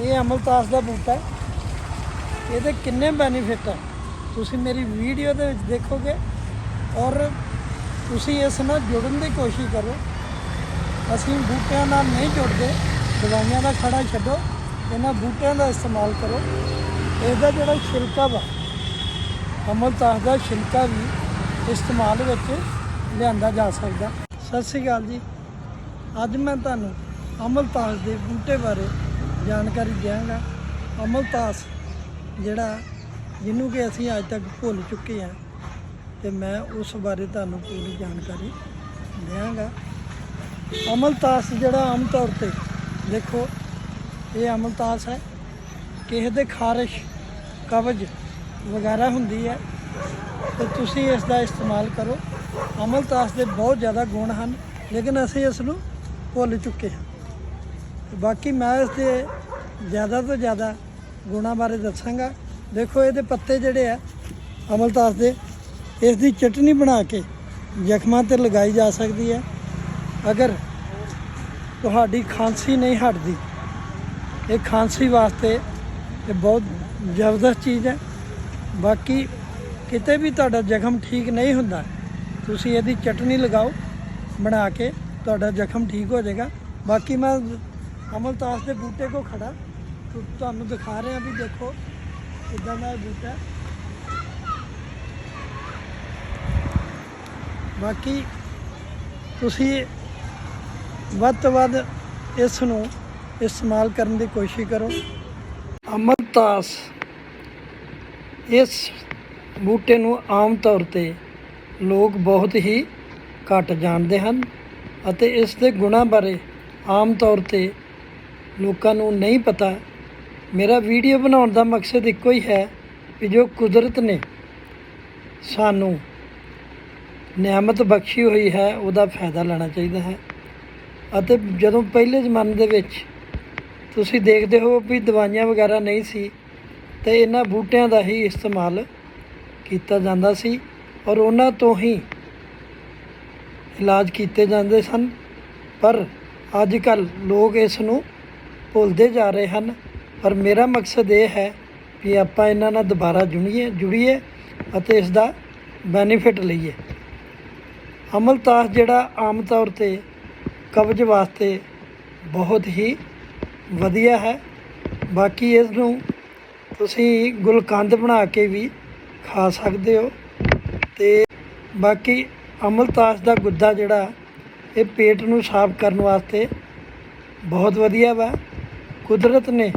ਇਹ ਅਮਲਤਾਸ ਦਾ ਬੂਟਾ ਹੈ। ਇਹਦੇ ਕਿੰਨੇ ਬੈਨੀਫਿਟ ਹੈ ਤੁਸੀਂ ਮੇਰੀ ਵੀਡੀਓ ਦੇ ਵਿੱਚ ਦੇਖੋਗੇ ਔਰ ਤੁਸੀਂ ਇਸ ਨਾਲ ਜੁੜਨ ਦੀ ਕੋਸ਼ਿਸ਼ ਕਰੋ। ਅਸੀਂ ਬੂਟਿਆਂ ਨਾਲ ਨਹੀਂ ਜੁੜਦੇ। ਦਵਾਈਆਂ ਦਾ ਖੜਾ ਛੱਡੋ। ਇਹਨਾਂ ਬੂਟਿਆਂ ਦਾ ਇਸਤੇਮਾਲ ਕਰੋ। ਇਹਦਾ ਜਿਹੜਾ ਛਿਲਕਾ ਵਾ, ਅਮਲਤਾਸ ਦਾ ਛਿਲਕਾ ਵੀ ਇਸਤੇਮਾਲ ਵਿੱਚ ਲਿਆਂਦਾ ਜਾ ਸਕਦਾ। ਸਤਿ ਸ਼੍ਰੀ ਅਕਾਲ ਜੀ। ਅੱਜ ਮੈਂ ਤੁਹਾਨੂੰ ਅਮਲਤਾਸ ਦੇ ਬੂਟੇ ਬਾਰੇ ਜਾਣਕਾਰੀ ਦਿਆਂਗਾ। ਅਮਲਤਾਸ ਜਿਹੜਾ ਜਿਹਨੂੰ ਕਿ ਅਸੀਂ ਅੱਜ ਤੱਕ ਭੁੱਲ ਚੁੱਕੇ ਹਾਂ, ਤੇ ਮੈਂ ਉਸ ਬਾਰੇ ਤੁਹਾਨੂੰ ਪੂਰੀ ਜਾਣਕਾਰੀ ਦਿਆਂਗਾ। ਅਮਲਤਾਸ ਜਿਹੜਾ ਆਮ ਤੌਰ ਤੇ, ਦੇਖੋ, ਇਹ ਅਮਲਤਾਸ ਹੈ। ਕਿਸੇ ਦੇ ਖਾਰਸ਼ ਕਬਜ਼ ਵਗੈਰਾ ਹੁੰਦੀ ਹੈ, ਤੇ ਤੁਸੀਂ ਇਸ ਦਾ ਇਸਤੇਮਾਲ ਕਰੋ। ਅਮਲਤਾਸ ਦੇ ਬਹੁਤ ਜ਼ਿਆਦਾ ਗੁਣ ਹਨ, ਲੇਕਿਨ ਅਸੀਂ ਇਸ ਨੂੰ ਭੁੱਲ ਚੁੱਕੇ ਹਾਂ। ਬਾਕੀ ਮੈਂ ਇਸ ਦੇ ਜ਼ਿਆਦਾ ਤੋਂ ਜ਼ਿਆਦਾ ਗੁਣਾਂ ਬਾਰੇ ਦੱਸਾਂਗਾ। ਦੇਖੋ, ਇਹਦੇ ਪੱਤੇ ਜਿਹੜੇ ਆ, ਅਮਲਤਾਸ ਦੇ ਇਸ ਦੀ ਚਟਨੀ ਬਣਾ ਕੇ ਜ਼ਖਮਾਂ ਤੇ ਲਗਾਈ ਜਾ ਸਕਦੀ ਹੈ। ਅਗਰ ਤੁਹਾਡੀ ਖਾਂਸੀ ਨਹੀਂ ਹਟਦੀ, ਇਹ ਖਾਂਸੀ ਵਾਸਤੇ ਇਹ ਬਹੁਤ ਜ਼ਬਰਦਸਤ ਚੀਜ਼ ਹੈ। ਬਾਕੀ ਕਿਤੇ ਵੀ ਤੁਹਾਡਾ ਜ਼ਖਮ ਠੀਕ ਨਹੀਂ ਹੁੰਦਾ, ਤੁਸੀਂ ਇਹਦੀ ਚਟਨੀ ਲਗਾਓ, ਬਣਾ ਕੇ ਤੁਹਾਡਾ ਜ਼ਖਮ ਠੀਕ ਹੋ ਜਾਏਗਾ। ਬਾਕੀ ਮੈਂ ਅਮਲਤਾਸ ਦੇ ਬੂਟੇ ਕੋ ਖੜਾ। ਤੁਹਾਨੂੰ ਦਿਖਾ ਰਿਹਾ ਵੀ ਦੇਖੋ ਇਦਾਂ ਦਾ ਇਹ ਬੂਟਾ ਬਾਕੀ ਤੁਸੀਂ ਵੱਧ ਤੋਂ ਵੱਧ ਇਸ ਨੂੰ ਇਸਤੇਮਾਲ ਕਰਨ ਦੀ ਕੋਸ਼ਿਸ਼ ਕਰੋ। ਅਮਰਤਾਸ ਇਸ ਬੂਟੇ ਨੂੰ ਆਮ ਤੌਰ ਤੇ ਲੋਕ ਬਹੁਤ ਹੀ ਘੱਟ ਜਾਣਦੇ ਹਨ ਅਤੇ ਇਸ ਦੇ ਗੁਣਾਂ ਬਾਰੇ ਆਮ ਤੌਰ ਤੇ ਲੋਕਾਂ ਨੂੰ ਨਹੀਂ ਪਤਾ, ਮੇਰਾ ਵੀਡੀਓ ਬਣਾਉਣ ਦਾ ਮਕਸਦ ਇੱਕੋ ਹੀ ਹੈ ਕਿ ਜੋ ਕੁਦਰਤ ਨੇ ਸਾਨੂੰ ਨਿਆਮਤ ਬਖਸ਼ੀ ਹੋਈ ਹੈ, ਉਹਦਾ ਫਾਇਦਾ ਲੈਣਾ ਚਾਹੀਦਾ ਹੈ। ਅਤੇ ਜਦੋਂ ਪਹਿਲੇ ਜ਼ਮਾਨੇ ਦੇ ਵਿੱਚ ਤੁਸੀਂ ਦੇਖਦੇ ਹੋ ਵੀ ਦਵਾਈਆਂ ਵਗੈਰਾ ਨਹੀਂ ਸੀ, ਤੇ ਇਹਨਾਂ ਬੂਟਿਆਂ ਦਾ ਹੀ ਇਸਤੇਮਾਲ ਕੀਤਾ ਜਾਂਦਾ ਸੀ ਔਰ ਉਹਨਾਂ ਤੋਂ ਹੀ ਇਲਾਜ ਕੀਤੇ ਜਾਂਦੇ ਸਨ। ਪਰ ਅੱਜ ਕੱਲ ਲੋਕ ਇਸ ਨੂੰ ਭੁੱਲਦੇ ਜਾ ਰਹੇ ਹਨ। ਪਰ ਮੇਰਾ ਮਕਸਦ ਇਹ ਹੈ ਕਿ ਆਪਾਂ ਇਹਨਾਂ ਨਾਲ ਦੁਬਾਰਾ ਜੁੜੀਏ ਜੁੜੀਏ ਅਤੇ ਇਸ ਦਾ ਬੈਨੀਫਿਟ ਲਈਏ ਅਮਲਤਾਸ ਜਿਹੜਾ ਆਮ ਤੌਰ ਤੇ ਕਬਜ਼ ਵਾਸਤੇ ਬਹੁਤ ਹੀ ਵਧੀਆ ਹੈ। ਬਾਕੀ ਇਸ ਨੂੰ ਤੁਸੀਂ ਗੁਲਕੰਦ ਬਣਾ ਕੇ ਵੀ ਖਾ ਸਕਦੇ ਹੋ ਤੇ ਬਾਕੀ ਅਮਲਤਾਸ ਦਾ ਗੁੱਦਾ ਜਿਹੜਾ ਇਹ ਪੇਟ ਨੂੰ ਸਾਫ਼ ਕਰਨ ਵਾਸਤੇ ਬਹੁਤ ਵਧੀਆ ਵਾ। ਕੁਦਰਤ ਨੇ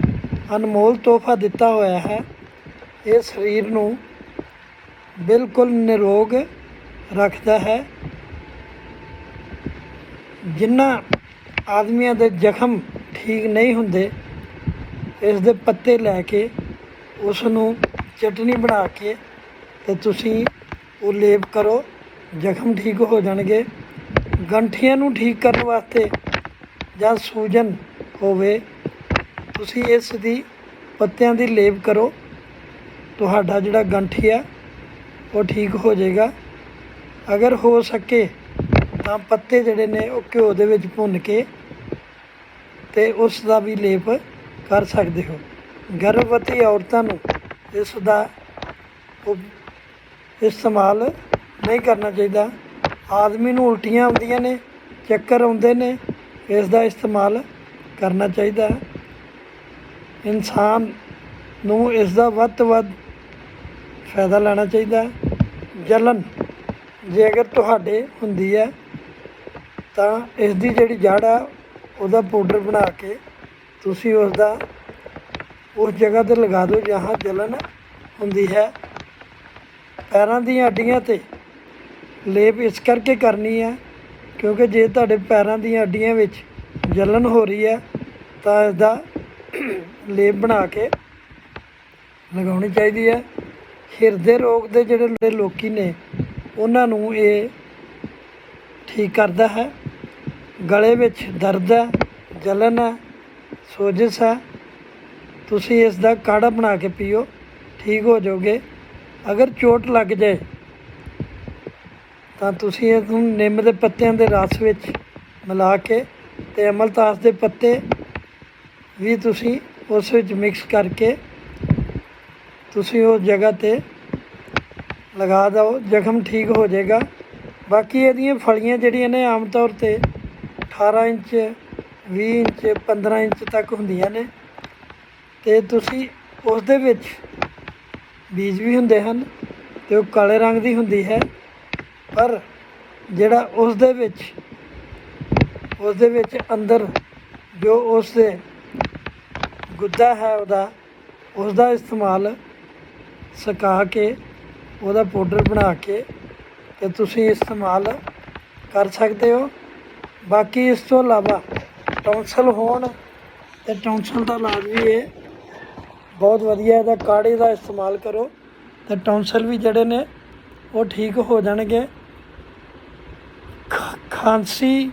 ਅਨਮੋਲ ਤੋਹਫਾ ਦਿੱਤਾ ਹੋਇਆ ਹੈ। ਇਹ ਸਰੀਰ ਨੂੰ ਬਿਲਕੁਲ ਨਿਰੋਗ ਰੱਖਦਾ ਹੈ। ਜਿਨ੍ਹਾਂ ਆਦਮੀਆਂ ਦੇ ਜ਼ਖਮ ਠੀਕ ਨਹੀਂ ਹੁੰਦੇ, ਇਸ ਦੇ ਪੱਤੇ ਲੈ ਕੇ ਉਸ ਨੂੰ ਚਟਨੀ ਬਣਾ ਕੇ ਤੇ ਤੁਸੀਂ ਉਹ ਲੇਪ ਕਰੋ, ਜ਼ਖਮ ਠੀਕ ਹੋ ਜਾਣਗੇ। ਗੰਠੀਆਂ ਨੂੰ ਠੀਕ ਕਰਨ ਵਾਸਤੇ ਜਾਂ ਸੂਜਨ ਹੋਵੇ ਤੁਸੀਂ ਇਸ ਦੀ ਪੱਤਿਆਂ ਦੀ ਲੇਪ ਕਰੋ। ਤੁਹਾਡਾ ਜਿਹੜਾ ਗੰਠੀ ਆ, ਉਹ ਠੀਕ ਹੋ ਜਾਏਗਾ। ਅਗਰ ਹੋ ਸਕੇ ਤਾਂ ਪੱਤੇ ਜਿਹੜੇ ਨੇ, ਉਹ ਘਿਓ ਦੇ ਵਿੱਚ ਭੁੰਨ ਕੇ ਤੇ ਉਸ ਦਾ ਵੀ ਲੇਪ ਕਰ ਸਕਦੇ ਹੋ। ਗਰਭਵਤੀ ਔਰਤਾਂ ਨੂੰ ਇਸ ਦਾ ਉਪ- ਇਸਤੇਮਾਲ ਨਹੀਂ ਕਰਨਾ ਚਾਹੀਦਾ। ਆਦਮੀ ਨੂੰ ਉਲਟੀਆਂ ਆਉਂਦੀਆਂ ਨੇ, ਚੱਕਰ ਆਉਂਦੇ ਨੇ, ਇਸ ਦਾ ਇਸਤੇਮਾਲ ਕਰਨਾ ਚਾਹੀਦਾ। ਇਨਸਾਨ ਨੂੰ ਇਸ ਦਾ ਵੱਧ ਤੋਂ ਵੱਧ ਫਾਇਦਾ ਲੈਣਾ ਚਾਹੀਦਾ ਹੈ। ਜਲਨ, ਜੇ ਅਗਰ ਤੁਹਾਡੇ ਹੁੰਦੀ ਹੈ, ਤਾਂ ਇਸ ਦੀ ਜਿਹੜੀ ਜੜ ਆ ਉਹਦਾ ਪਾਊਡਰ ਬਣਾ ਕੇ ਤੁਸੀਂ ਉਸ ਦਾ ਉਸ ਜਗ੍ਹਾ ਤੇ ਲਗਾ ਦਿਓ ਜਹਾਂ ਜਲਨ ਹੁੰਦੀ ਹੈ। ਪੈਰਾਂ ਦੀਆਂ ਹੱਡੀਆਂ ਤੇ ਲੇਪ ਇਸ ਕਰਕੇ ਕਰਨੀ ਹੈ, ਕਿਉਂਕਿ ਜੇ ਤੁਹਾਡੇ ਪੈਰਾਂ ਦੀਆਂ ਹੱਡੀਆਂ ਵਿੱਚ ਜਲਨ ਹੋ ਰਹੀ ਹੈ, ਤਾਂ ਇਸ ਦਾ ਲੇਪ ਬਣਾ ਕੇ ਲਗਾਉਣੀ ਚਾਹੀਦੀ ਹੈ। ਹਿਰਦੇ ਰੋਗ ਦੇ ਜਿਹੜੇ ਲੋਕੀ ਨੇ, ਉਹਨਾਂ ਨੂੰ ਇਹ ਠੀਕ ਕਰਦਾ ਹੈ। ਗਲੇ ਵਿੱਚ ਦਰਦ ਹੈ, ਜਲਨ ਹੈ, ਸੋਜਸ਼ ਹੈ। ਤੁਸੀਂ ਇਸ ਦਾ ਕਾੜਾ ਬਣਾ ਕੇ ਪੀਓ, ਠੀਕ ਹੋ ਜਾਓਗੇ। ਅਗਰ ਚੋਟ ਲੱਗ ਜਾਏ, ਤਾਂ ਤੁਸੀਂ ਇਸ ਨੂੰ ਨਿੰਮ ਦੇ ਪੱਤਿਆਂ ਦੇ ਰਸ ਵਿੱਚ ਮਿਲਾ ਕੇ ਤੇ ਅਮਲਤਾਸ ਦੇ ਪੱਤੇ ਵੀ ਤੁਸੀਂ ਉਸ ਵਿੱਚ ਮਿਕਸ ਕਰਕੇ ਤੁਸੀਂ ਉਹ ਜਗ੍ਹਾ ਤੇ ਲਗਾ ਦਿਓ, ਜ਼ਖਮ ਠੀਕ ਹੋ ਜਾਏਗਾ। ਬਾਕੀ ਇਹਦੀਆਂ ਫਲੀਆਂ ਜਿਹੜੀਆਂ ਨੇ, ਆਮ ਤੌਰ ਤੇ 18 ਇੰਚ 20 ਇੰਚ 15 ਇੰਚ ਤੱਕ ਹੁੰਦੀਆਂ ਨੇ। ਤੇ ਤੁਸੀਂ ਉਸ ਦੇ ਵਿੱਚ ਬੀਜ ਵੀ ਹੁੰਦੇ ਹਨ ਤੇ ਉਹ ਕਾਲੇ ਰੰਗ ਦੀ ਹੁੰਦੀ ਹੈ। ਪਰ ਜਿਹੜਾ ਉਸ ਦੇ ਵਿੱਚ ਉਸ ਦੇ ਵਿੱਚ ਅੰਦਰ ਜੋ ਉਸ ਦੇ ਗੁੱਦਾ ਹੈ ਉਹਦਾ ਉਸ ਦਾ ਇਸਤੇਮਾਲ ਸੁਕਾ ਕੇ, ਉਹਦਾ ਪਾਊਡਰ ਬਣਾ ਕੇ ਤੇ ਤੁਸੀਂ ਇਸਤੇਮਾਲ ਕਰ ਸਕਦੇ ਹੋ। ਬਾਕੀ ਇਸ ਤੋਂ ਇਲਾਵਾ ਟੌਂਸਲ ਹੋਣ ਤੇ ਟੌਂਸਲ ਦਾ ਇਲਾਜ ਵੀ ਇਹ ਬਹੁਤ ਵਧੀਆ, ਇਹਦਾ ਕਾੜੇ ਦਾ ਇਸਤੇਮਾਲ ਕਰੋ ਤੇ ਟੌਂਸਲ ਵੀ ਜਿਹੜੇ ਨੇ ਉਹ ਠੀਕ ਹੋ ਜਾਣਗੇ। ਖ- ਖਾਂਸੀ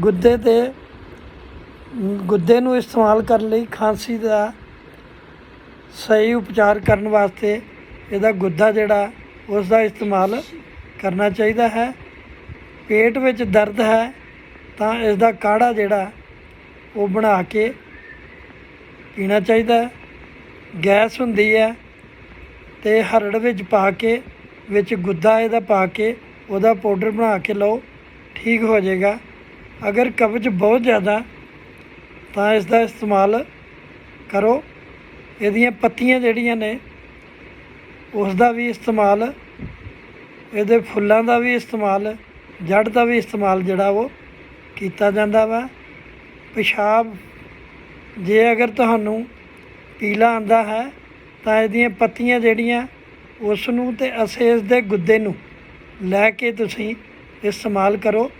ਗੁੱਦੇ ਤੇ ਗੁੱਦੇ ਨੂੰ ਇਸਤੇਮਾਲ ਕਰਨ ਲਈ ਖਾਂਸੀ ਦਾ ਸਹੀ ਉਪਚਾਰ ਕਰਨ ਵਾਸਤੇ ਇਹਦਾ ਗੁੱਦਾ ਜਿਹੜਾ ਉਸ ਦਾ ਇਸਤੇਮਾਲ ਕਰਨਾ ਚਾਹੀਦਾ ਹੈ। ਪੇਟ ਵਿੱਚ ਦਰਦ ਹੈ ਤਾਂ ਇਸ ਦਾ ਕਾੜਾ ਜਿਹੜਾ, ਉਹ ਬਣਾ ਕੇ ਪੀਣਾ ਚਾਹੀਦਾ ਹੈ। ਗੈਸ ਹੁੰਦੀ ਹੈ ਤੇ ਹਰੜ ਵਿੱਚ ਪਾ ਕੇ, ਵਿੱਚ ਗੁੱਦਾ ਇਹਦਾ ਪਾ ਕੇ, ਉਹਦਾ ਪਾਊਡਰ ਬਣਾ ਕੇ ਲਓ, ਠੀਕ ਹੋ ਜਾਏਗਾ। ਅਗਰ ਕਬਜ਼ ਬਹੁਤ ਜ਼ਿਆਦਾ ਤਾਂ ਇਸ ਦਾ ਇਸਤੇਮਾਲ ਕਰੋ। ਇਹਦੀਆਂ ਪੱਤੀਆਂ ਜਿਹੜੀਆਂ ਨੇ ਉਸ ਦਾ ਵੀ ਇਸਤੇਮਾਲ, ਇਹਦੇ ਫੁੱਲਾਂ ਦਾ ਵੀ ਇਸਤੇਮਾਲ ਜੜ ਦਾ ਵੀ ਇਸਤੇਮਾਲ ਜਿਹੜਾ ਉਹ ਕੀਤਾ ਜਾਂਦਾ ਵਾ। ਪਿਸ਼ਾਬ, ਜੇ ਅਗਰ ਤੁਹਾਨੂੰ ਪੀਲਾ ਆਂਦਾ ਹੈ, ਤਾਂ ਇਹਦੀਆਂ ਪੱਤੀਆਂ ਜਿਹੜੀਆਂ ਉਸ ਨੂੰ ਤੇ ਅਸੇਸ ਦੇ ਗੁੱਦੇ ਨੂੰ ਲੈ ਕੇ ਤੁਸੀਂ ਇਸਤੇਮਾਲ ਕਰੋ।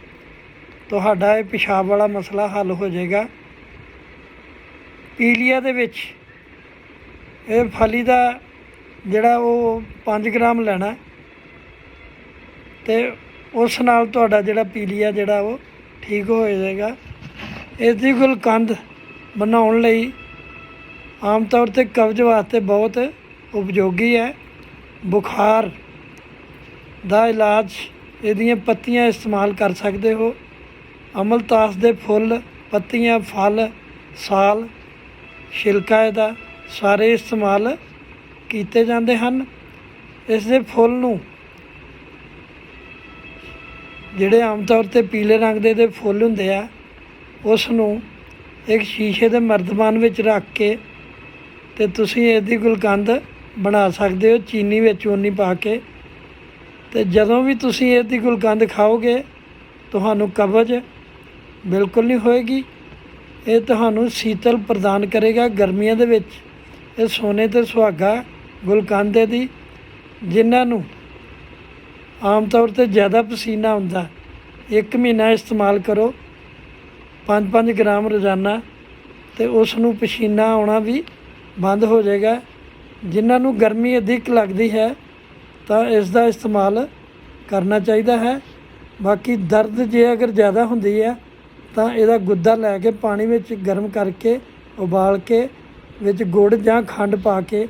ਤੁਹਾਡਾ ਇਹ ਪਿਸ਼ਾਬ ਵਾਲਾ ਮਸਲਾ ਹੱਲ ਹੋ ਜਾਏਗਾ। ਪੀਲੀਆ ਦੇ ਵਿੱਚ ਇਹ ਫਲੀ ਦਾ ਜਿਹੜਾ ਉਹ 5 ਗ੍ਰਾਮ ਲੈਣਾ ਤੇ ਉਸ ਨਾਲ ਤੁਹਾਡਾ ਜਿਹੜਾ ਪੀਲੀਆ ਜਿਹੜਾ ਉਹ ਠੀਕ ਹੋ ਜਾਏਗਾ। ਇਸ ਦੀ ਗੁਲਕੰਦ ਬਣਾਉਣ ਲਈ ਆਮ ਤੌਰ ਤੇ ਕਬਜ਼ ਵਾਸਤੇ ਬਹੁਤ ਉਪਯੋਗੀ ਹੈ। ਬੁਖਾਰ ਦਾ ਇਲਾਜ ਇਹਦੀਆਂ ਪੱਤੀਆਂ ਇਸਤੇਮਾਲ ਕਰ ਸਕਦੇ ਹੋ। ਅਮਲਤਾਸ ਦੇ ਫੁੱਲ, ਪੱਤੀਆਂ, ਫਲ, ਸਾਲ ਛਿਲਕਾ ਇਹਦਾ, ਸਾਰੇ ਇਸਤੇਮਾਲ ਕੀਤੇ ਜਾਂਦੇ ਹਨ। ਇਸ ਦੇ ਫੁੱਲ ਨੂੰ ਜਿਹੜੇ ਆਮ ਤੌਰ ਤੇ ਪੀਲੇ ਰੰਗ ਦੇ ਦੇ ਫੁੱਲ ਹੁੰਦੇ ਆ, ਉਸ ਨੂੰ ਇੱਕ ਸ਼ੀਸ਼ੇ ਦੇ ਮਰਦਬਾਨ ਵਿੱਚ ਰੱਖ ਕੇ ਤੇ ਤੁਸੀਂ ਇਹਦੀ ਗੁਲਕੰਦ ਬਣਾ ਸਕਦੇ ਹੋ, ਚੀਨੀ ਵਿੱਚ ਉਨੀ ਪਾ ਕੇ। ਤੇ ਜਦੋਂ ਵੀ ਤੁਸੀਂ ਇਹਦੀ ਗੁਲਕੰਦ ਖਾਓਗੇ, ਤੁਹਾਨੂੰ ਕਬਜ਼ ਬਿਲਕੁਲ ਨਹੀਂ ਹੋਏਗੀ। ਇਹ ਤੁਹਾਨੂੰ ਸੀਤਲ ਪ੍ਰਦਾਨ ਕਰੇਗਾ ਗਰਮੀਆਂ ਦੇ ਵਿੱਚ। ਇਹ ਸੋਨੇ ਤੇ ਸੁਹਾਗਾ ਗੁਲਕੰਦ ਦੀ, ਜਿਨ੍ਹਾਂ ਨੂੰ ਆਮ ਤੌਰ ਤੇ ਜ਼ਿਆਦਾ ਪਸੀਨਾ ਹੁੰਦਾ ਇੱਕ ਮਹੀਨਾ ਇਸਤੇਮਾਲ ਕਰੋ। 5-5 ਗ੍ਰਾਮ ਰੋਜ਼ਾਨਾ ਤੇ ਉਸ ਨੂੰ ਪਸੀਨਾ ਆਉਣਾ ਵੀ ਬੰਦ ਹੋ ਜਾਏਗਾ। ਜਿਨ੍ਹਾਂ ਨੂੰ ਗਰਮੀ ਅਧਿਕ ਲੱਗਦੀ ਹੈ, ਤਾਂ ਇਸ ਦਾ ਇਸਤੇਮਾਲ ਕਰਨਾ ਚਾਹੀਦਾ ਹੈ। ਬਾਕੀ ਦਰਦ ਜੇ ਅਗਰ ਜ਼ਿਆਦਾ ਹੁੰਦੀ ਹੈ ਤਾਂ ਇਹਦਾ ਗੁੱਦਾ ਲੈ ਕੇ ਪਾਣੀ ਵਿੱਚ ਗਰਮ ਕਰਕੇ, ਉਬਾਲ ਕੇ, ਵਿੱਚ ਗੁੜ ਜਾਂ ਖੰਡ ਪਾ ਕੇ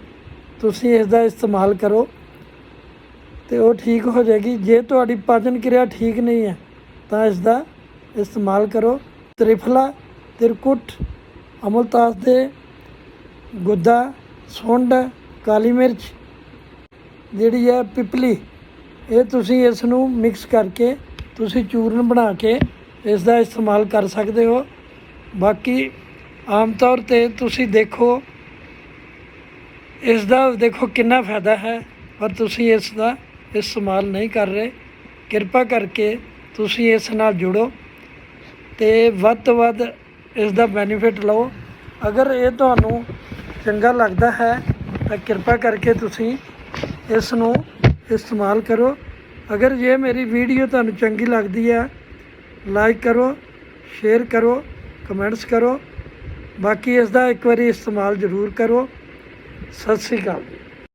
ਤੁਸੀਂ ਇਸ ਦਾ ਇਸਤੇਮਾਲ ਕਰੋ। ਤੇ ਉਹ ਠੀਕ ਹੋ ਜਾਏਗੀ। ਜੇ ਤੁਹਾਡੀ ਪਾਚਨ ਕਿਰਿਆ ਠੀਕ ਨਹੀਂ ਹੈ, ਤਾਂ ਇਸ ਦਾ ਇਸਤੇਮਾਲ ਕਰੋ। ਤ੍ਰਿਫਲਾ, ਤਿਰਕੁਟ, ਅਮਲਤਾਸ ਦੇ ਗੁੱਦਾ, ਸੁੰਡ, ਕਾਲੀ ਮਿਰਚ ਜਿਹੜੀ ਹੈ ਪਿਪਲੀ, ਇਹ ਤੁਸੀਂ ਇਸ ਨੂੰ ਮਿਕਸ ਕਰਕੇ ਤੁਸੀਂ ਚੂਰਨ ਬਣਾ ਕੇ ਇਸ ਦਾ ਇਸਤੇਮਾਲ ਕਰ ਸਕਦੇ ਹੋ। ਬਾਕੀ ਆਮ ਤੌਰ ਤੇ ਤੁਸੀਂ ਦੇਖੋ, ਇਸ ਦਾ ਦੇਖੋ ਕਿੰਨਾ ਫਾਇਦਾ ਹੈ, ਪਰ ਤੁਸੀਂ ਇਸ ਦਾ ਇਸਤੇਮਾਲ ਨਹੀਂ ਕਰ ਰਹੇ। ਕਿਰਪਾ ਕਰਕੇ ਤੁਸੀਂ ਇਸ ਨਾਲ ਜੁੜੋ ਤੇ ਵੱਧ ਤੋਂ ਵੱਧ ਇਸ ਦਾ ਬੈਨੀਫਿਟ ਲਓ। ਅਗਰ ਇਹ ਤੁਹਾਨੂੰ ਚੰਗਾ ਲੱਗਦਾ ਹੈ, ਤਾਂ ਕਿਰਪਾ ਕਰਕੇ ਤੁਸੀਂ ਇਸ ਨੂੰ ਇਸਤੇਮਾਲ ਕਰੋ। ਅਗਰ ਜੇ ਮੇਰੀ ਵੀਡੀਓ ਤੁਹਾਨੂੰ ਚੰਗੀ ਲੱਗਦੀ ਹੈ ਲਾਈਕ ਕਰੋ ਸ਼ੇਅਰ ਕਰੋ ਕਮੈਂਟਸ ਕਰੋ। ਬਾਕੀ ਇਸ ਦਾ ਇੱਕ ਵਾਰੀ ਇਸਤੇਮਾਲ ਜ਼ਰੂਰ ਕਰੋ। ਸਤਿ ਸ੍ਰੀ ਅਕਾਲ।